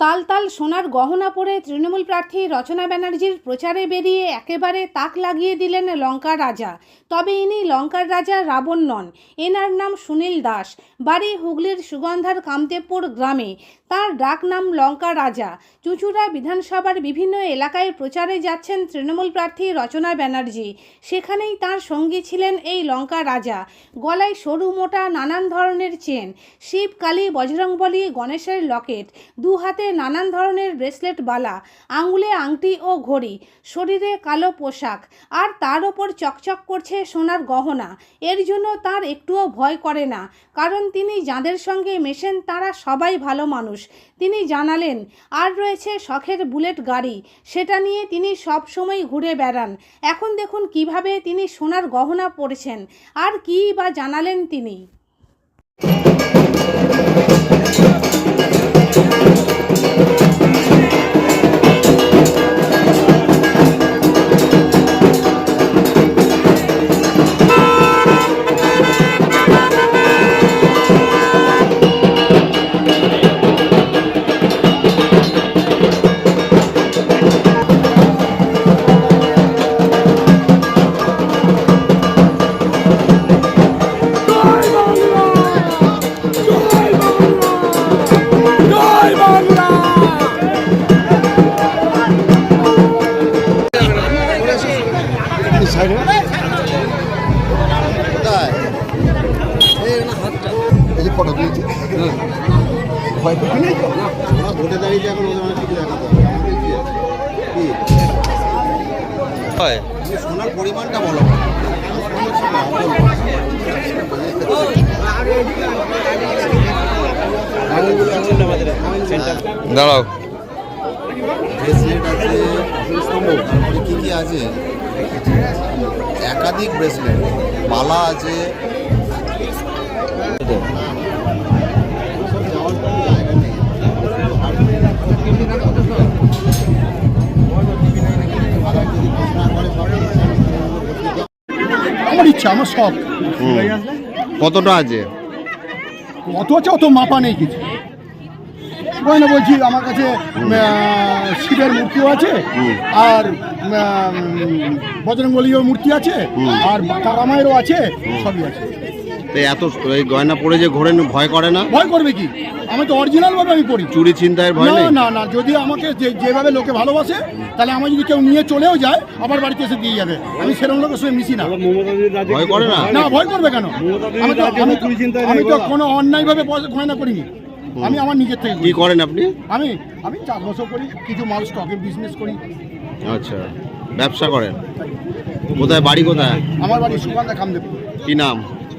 তাল তাল সোনার গহনা পরে তৃণমূল প্রার্থী রচনা ব্যানার্জির প্রচারে বেরিয়ে একেবারে তাক লাগিয়ে দিলেন লঙ্কার রাজা। তবে ইনি লঙ্কার রাজা রাবণ নন। এনার নাম সুনীল দাস। বাড়ি হুগলির সুগন্ধার কামদেবপুর গ্রামে। তার ডাক নাম লঙ্কা রাজা। চুঁচুড়া বিধানসভার বিভিন্ন এলাকায় প্রচারে যাচ্ছেন তৃণমূল প্রার্থী রচনা ব্যানার্জি। সেখানেই তার সঙ্গী ছিলেন এই লঙ্কা রাজা। গলায় সরু মোটা নানান ধরনের চেন। শিব কালী বজরংবলী গণেশের লকেট। দু হাতে নানান ধরনের ব্রেসলেট বালা, আঙুলে আংটি ও ঘড়ি, শরীরে কালো পোশাক, আর তার ওপর চকচক করছে সোনার গহনা। এর জন্য তার একটুও ভয় করে না, কারণ তিনি যাদের সঙ্গে মেশেন তারা সবাই ভালো মানুষ। তিনি জানালেন, আর রয়েছে শখের বুলেট গাড়ি, সেটা নিয়ে তিনি সব সময় ঘুরে বেড়ান। এখন দেখুন কীভাবে তিনি সোনার গহনা পরেছেন, আর কী বা জানালেন তিনি? ভয় পেয়ে নেই তো না ভোটে দাঁড়িয়ে এখন ওদের অনেক কিছু দেখাতে হবে আমাদের হয় সোনার পরিমাণটা বলো দাঁড়াও ব্রেসলেট আছে কি কি আছে একাধিক ব্রেসলেট মালা আছে ইচ্ছা আমার শখ কতটা আছে? অত আছে অত মাপা নেই কিছু। না বলছি আমার কাছে আহ, শিবের মূর্তিও আছে আর বজরঙ্গলীয় মূর্তি আছে আর তারামায়েরও আছে সবই আছে। তো এত এই গয়না পরে যে ঘোরেন ভয় করে না? ভয় করবে কি? আমি তো অরিজিনাল ভাবে আমি পড়ি। চুরি ছিনতাইয়ের ভয় না নেই? না না যদি আমাকে যে- যেভাবে লোকে ভালোবাসে তাহলে আমার যদি কেউ নিয়ে চলেও যায় আমার বাড়িতে এসে দিয়ে যাবে। আমি সেরকম লোকের সঙ্গে মিশি না। ভয় করে না? না ভয় করবে কেন? আমি তো আমি তো- কোনো অন্যায়ভাবে গয়না করিনি। আমি আমার নিজের থেকে কি করেন আপনি? আমি আমি চাষবাসও করি কিছু মাল স্টকের বিজনেস করি। আচ্ছা ব্যবসা করেন? কোথায় বাড়ি কোথায়? আমার বাড়ি সুকান্তা খামদেব কি নাম?